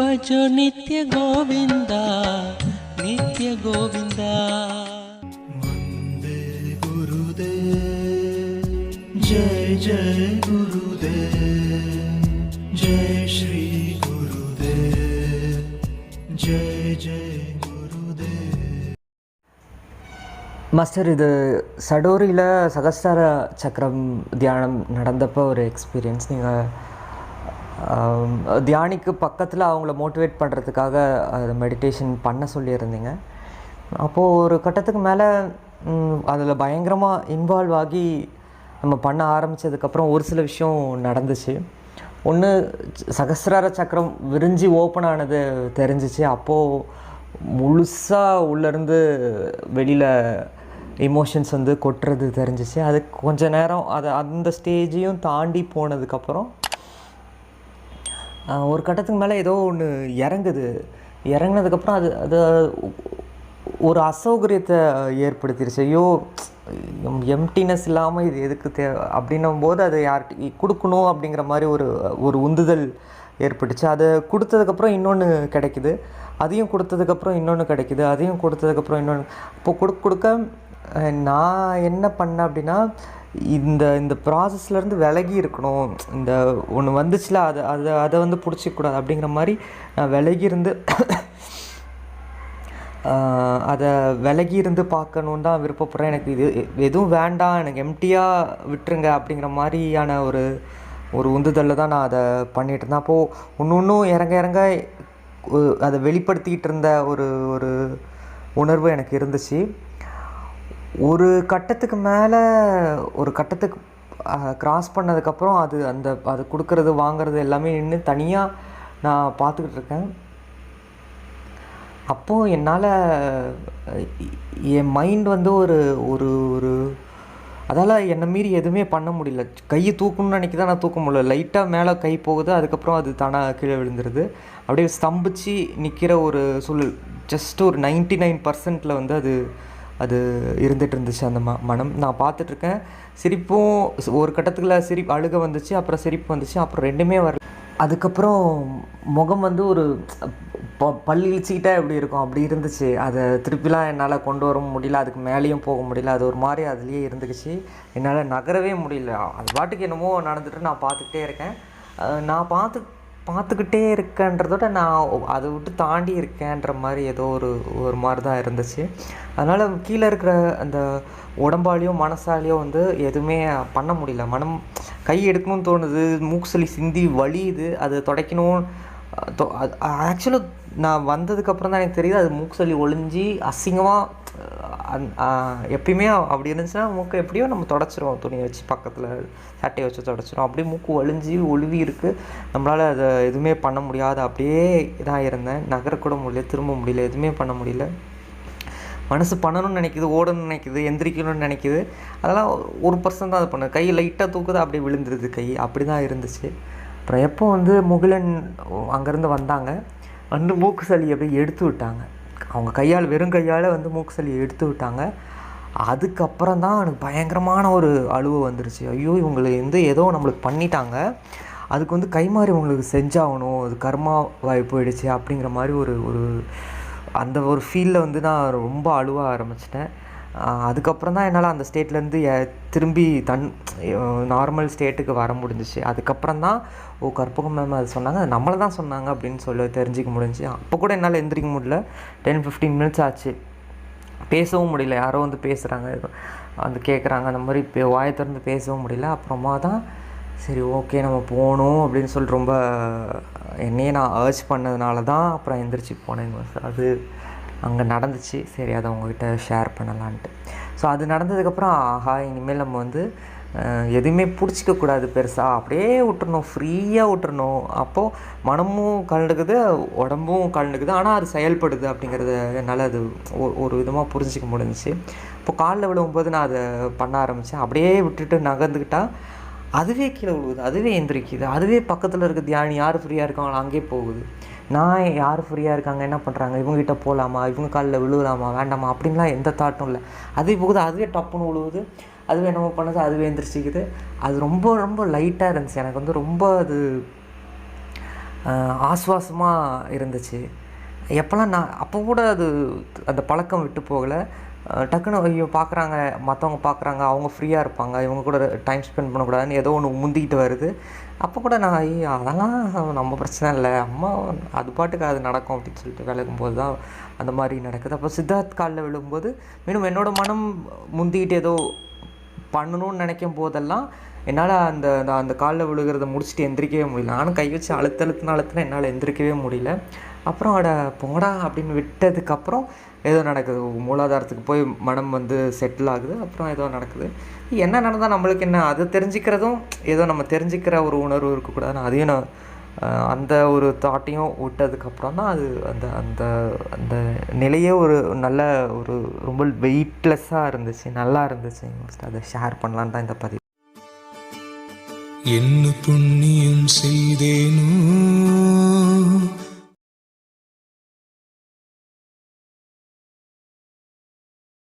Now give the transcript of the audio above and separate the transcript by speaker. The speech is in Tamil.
Speaker 1: பஜோ நித்ய கோவிந்தா நித்ய கோவிந்தா
Speaker 2: वन्दे गुरुदे जय जय गुरुदे जय श्री गुरुदे जय जय गुरुदे
Speaker 3: மாஸ்டர் இது சடோரியில் சகஸ்தார சக்கரம் தியானம் நடந்தப்போ ஒரு எக்ஸ்பீரியன்ஸ் நீங்கள் தியானிக்கு பக்கத்தில் அவங்கள மோட்டிவேட் பண்ணுறதுக்காக அது மெடிடேஷன் பண்ண சொல்லியிருந்தீங்க. அப்போது ஒரு கட்டத்துக்கு மேலே அதில் பயங்கரமாக இன்வால்வ் ஆகி நம்ம பண்ண ஆரம்பித்ததுக்கப்புறம் ஒரு சில விஷயம் நடந்துச்சு. ஒன்று சகசிரார சக்கரம் விரிஞ்சு ஓப்பன் ஆனது தெரிஞ்சிச்சு. அப்போது முழுசாக உள்ளேருந்து வெளியில் எமோஷன்ஸ் வந்து கொட்டுறது தெரிஞ்சிச்சு. அது கொஞ்ச நேரம் அதை அந்த ஸ்டேஜையும் தாண்டி போனதுக்கப்புறம் ஒரு கட்டத்துக்கு மேலே ஏதோ ஒன்று இறங்குது. இறங்குனதுக்கப்புறம் அது அது ஒரு அசௌகரியத்தை ஏற்படுத்திடுச்சு ஐயோ எம்டினஸ் இல்லாமல் இது எதுக்கு தே அப்படின்னும் போது அதை யார்கிட்ட கொடுக்கணும் அப்படிங்கிற மாதிரி ஒரு ஒரு உந்துதல் ஏற்பட்டுச்சு. அதை கொடுத்ததுக்கப்புறம் இன்னொன்று கிடைக்குது. அதையும் கொடுத்ததுக்கப்புறம் இன்னொன்று கிடைக்குது. அதையும் கொடுத்ததுக்கப்புறம் இன்னொன்று இப்போ கொடுக்க கொடுக்க நான் என்ன பண்ணேன் அப்படின்னா இந்த இந்த ப்ராசஸ்லேருந்து விலகி இருக்கணும். இந்த ஒன்று வந்துச்சுல அதை அதை அதை வந்து பிடிச்சிக்கூடாது அப்படிங்கிற மாதிரி நான் விலகி இருந்து அதை விலகி இருந்து பார்க்கணுன்னு தான் விருப்பப்படுறேன். எனக்கு இது எதுவும் வேண்டாம். எனக்கு எம்டியாக விட்டுருங்க அப்படிங்கிற மாதிரியான ஒரு ஒரு உந்துதலில் தான் நான் அதை பண்ணிகிட்டு இருந்தேன். அப்போது ஒன்று ஒன்றும் இறங்க இறங்க அதை வெளிப்படுத்திக்கிட்டு இருந்த ஒரு ஒரு உணர்வு எனக்கு இருந்துச்சு. ஒரு கட்டத்துக்கு மேலே ஒரு கட்டத்துக்கு கிராஸ் பண்ணதுக்கப்புறம் அது அந்த அது கொடுக்கறது வாங்குறது எல்லாமே நின்று தனியாக நான் பார்த்துக்கிட்டு இருக்கேன். அப்போது என்னால் என் மைண்ட் வந்து ஒரு ஒரு ஒரு அதால் என்னை மீறி எதுவுமே பண்ண முடியல. கையை தூக்கணும்னு நினைக்கி நான் தூக்க முடியல. லைட்டாக மேலே கை போகுது அதுக்கப்புறம் அது தானாக கீழே விழுந்துருது. அப்படியே ஸ்தம்பிச்சு நிற்கிற ஒரு சூழல். ஜஸ்ட் ஒரு நைன்ட்டி நைன் பர்சன்ட்டில் வந்து அது அது இருந்துட்டு இருந்துச்சு அந்த ம மனம். நான் பார்த்துட்ருக்கேன். சிரிப்பும் ஒரு கட்டத்தில் சிரிப்பு அழுக வந்துச்சு அப்புறம் சிரிப்பு வந்துச்சு அப்புறம் ரெண்டுமே வரல. அதுக்கப்புறம் முகம் வந்து ஒரு ப பல் இழிச்சிக்கிட்டே எப்படி இருக்கும்? அப்படி இருந்துச்சு. அதை திருப்பிலாம் என்னால் கொண்டு வர முடியல. அதுக்கு மேலேயும் போக முடியல. அது ஒரு மாதிரி அதுலேயே இருந்துக்குச்சு. என்னால் நகரவே முடியல. அது பாட்டுக்கு என்னமோ நடந்துட்டு நான் பார்த்துக்கிட்டே இருக்கேன். நான் பார்த்து பார்த்துக்கிட்டே இருக்கேன்றதோட நான் அதை விட்டு தாண்டி இருக்கேன்ற மாதிரி ஏதோ ஒரு ஒரு மாதிரி தான் இருந்துச்சு. அதனால் கீழே இருக்கிற அந்த உடம்பாலேயோ மனசாலேயோ வந்து எதுவுமே பண்ண முடியல. மனம் கை எடுக்கணும்னு தோணுது மூக்குசலி சிந்தி வலியுது அது துடைக்கணும். ஆக்சுவலாக நான் வந்ததுக்கப்புறம் தான் எனக்கு தெரியுது அது மூக்கு சளி அசிங்கமாக அந் எப்பயுமே அப்படி இருந்துச்சுன்னா மூக்கை எப்படியோ நம்ம தொடச்சிரும் துணியை வச்சு பக்கத்தில் சட்டையை வச்சு தொடச்சிரும் அப்படியே மூக்கு ஒழிஞ்சி ஒழுவி இருக்குது நம்மளால் அதை எதுவுமே பண்ண முடியாது. அப்படியே இதாக இருந்தேன். நகரக்கூட முடியல திரும்ப முடியல எதுவுமே பண்ண முடியல. மனசு பண்ணணும்னு நினைக்குது ஓடணும்னு நினைக்குது எந்திரிக்கணும்னு நினைக்குது. அதெல்லாம் ஒரு பர்சன் தான் அது பண்ணுது. கை லைட்டாக தூக்குது அப்படியே விழுந்துருது கை. அப்படி தான் இருந்துச்சு. அப்புறம் எப்போ வந்து முகிலன் அங்கேருந்து வந்தாங்க வந்து மூக்கு சளி அப்படியே எடுத்து விட்டாங்க. அவங்க கையால் வெறும் கையால் வந்து மூக்கு சளியை எடுத்து விட்டாங்க. அதுக்கப்புறம் தான் எனக்கு பயங்கரமான ஒரு அழுவு வந்துருச்சு. ஐயோ இவங்களை வந்து ஏதோ நம்மளுக்கு பண்ணிட்டாங்க. அதுக்கு வந்து கைமாறி உங்களுக்கு செஞ்சாகணும். அது கர்மா வாய் போயிடுச்சு அப்படிங்கிற மாதிரி ஒரு ஒரு அந்த ஒரு ஃபீலில் வந்து நான் ரொம்ப அழுவ ஆரம்பிச்சிட்டேன். அதுக்கப்புறம் தான் என்னால் அந்த ஸ்டேட்லேருந்து திரும்பி தன் நார்மல் ஸ்டேட்டுக்கு வர முடிஞ்சிச்சு. அதுக்கப்புறம் தான் ஓ கற்பகம் மேம் அது சொன்னாங்க. அது நம்மளை தான் சொன்னாங்க அப்படின்னு சொல்லி தெரிஞ்சிக்க முடிஞ்சு அப்போ கூட என்னால் எந்திரிக்க முடியல. டென் ஃபிஃப்டீன் மினிட்ஸ் ஆச்சு. பேசவும் முடியல. யாரோ வந்து பேசுகிறாங்க வந்து கேட்குறாங்க அந்த மாதிரி இப்போ வாயை திறந்து பேசவும் முடியல. அப்புறமா தான் சரி ஓகே நம்ம போகணும் அப்படின்னு சொல்லிட்டு ரொம்ப என்னையே நான் அர்ச் பண்ணதுனால தான் அப்புறம் எந்திரிச்சு போனேன் சார் அது அங்கே நடந்துச்சு. சரி அதை அவங்கக்கிட்ட ஷேர் பண்ணலான்ட்டு. ஸோ அது நடந்ததுக்கப்புறம் ஆஹா இனிமேல் நம்ம வந்து எதுவுமே பிடிச்சிக்கக்கூடாது பெருசாக அப்படியே விட்டுறணும். ஃப்ரீயாக விட்டுறணும். அப்போது மனமும் கலந்துக்குது உடம்பும் கலந்துக்குது ஆனால் அது செயல்படுது அப்படிங்கிறத என்னால் அது ஒ- ஒரு விதமாக புரிஞ்சிக்க முடிஞ்சிச்சு. இப்போ காலில் விழுகும்போது நான் அதை பண்ண ஆரம்பித்தேன் அப்படியே விட்டுட்டு நகர்ந்துக்கிட்டால் அதுவே கீழே விழுகுது அதுவே எந்திரிக்குது. அதுவே பக்கத்தில் இருக்க தியானி யார் ஃப்ரீயாக இருக்காங்களோ அங்கே போகுது. நான் யார் ஃப்ரீயாக இருக்காங்க? என்ன பண்ணுறாங்க இவங்ககிட்ட போகலாமா இவங்க காலில் விழுகலாமா வேண்டாமா? அப்படின்லாம் எந்த தாட்டும் இல்லை. அதே போகுது அதுவே டப்புன்னு விழுவுது அதுவே என்னமோ பண்ணுது அதுவே எந்திரிச்சிக்குது. அது ரொம்ப ரொம்ப லைட்டாக இருந்துச்சு. எனக்கு வந்து ரொம்ப அது ஆஸ்வாசமாக இருந்துச்சு. எப்போல்லாம் நான் அப்போ கூட அது அந்த பழக்கம் விட்டு போகலை. டக்குன்னு ஐயோ பார்க்குறாங்க மற்றவங்க பார்க்குறாங்க அவங்க ஃப்ரீயாக இருப்பாங்க இவங்க கூட டைம் ஸ்பெண்ட் பண்ணக்கூடாதுன்னு ஏதோ ஒன்று முந்திக்கிட்டு வருது. அப்போ கூட நான் ஐயோ அதெல்லாம் நம்ம பிரச்சனை இல்லை. அம்மா அது பாட்டுக்கு அது நடக்கும் அப்படின்னு சொல்லிட்டு விலகும் போது தான் அந்த மாதிரி நடக்குது. அப்போ சித்தார்த் காலில் விழும்போது மீண்டும் என்னோடய மனம் முந்திக்கிட்டு ஏதோ பண்ணணும்னு நினைக்கும் போதெல்லாம் என்னால் அந்த அந்த காலில் விழுகிறத முடிச்சுட்டு எந்திரிக்கவே முடியல. நானும் கை வச்சு அழுத்த அழுத்தின அழுத்தின என்னால் எந்திரிக்கவே முடியல. அப்புறம் அட போடா அப்படின்னு விட்டதுக்கப்புறம் ஏதோ நடக்குது. மூலாதாரத்துக்கு போய் மனம் வந்து செட்டில் ஆகுது. அப்புறம் ஏதோ நடக்குது. என்ன நடந்தால் நம்மளுக்கு என்ன? அது தெரிஞ்சுக்கிறதும் ஏதோ நம்ம தெரிஞ்சுக்கிற ஒரு உணர்வு இருக்கக்கூடாதுன்னு அதையும் நான் அந்த ஒரு தாட்டையும் விட்டதுக்கப்புறம் தான் அது அந்த அந்த அந்த நிலையே ஒரு நல்ல ஒரு ரொம்ப வெயிட்லெஸ்ஸாக இருந்துச்சு. நல்லா இருந்துச்சு. அதை ஷேர் பண்ணலான்னு தான் இந்த பதிவு.
Speaker 4: என்ன புண்ணியம் செய்தேனோ?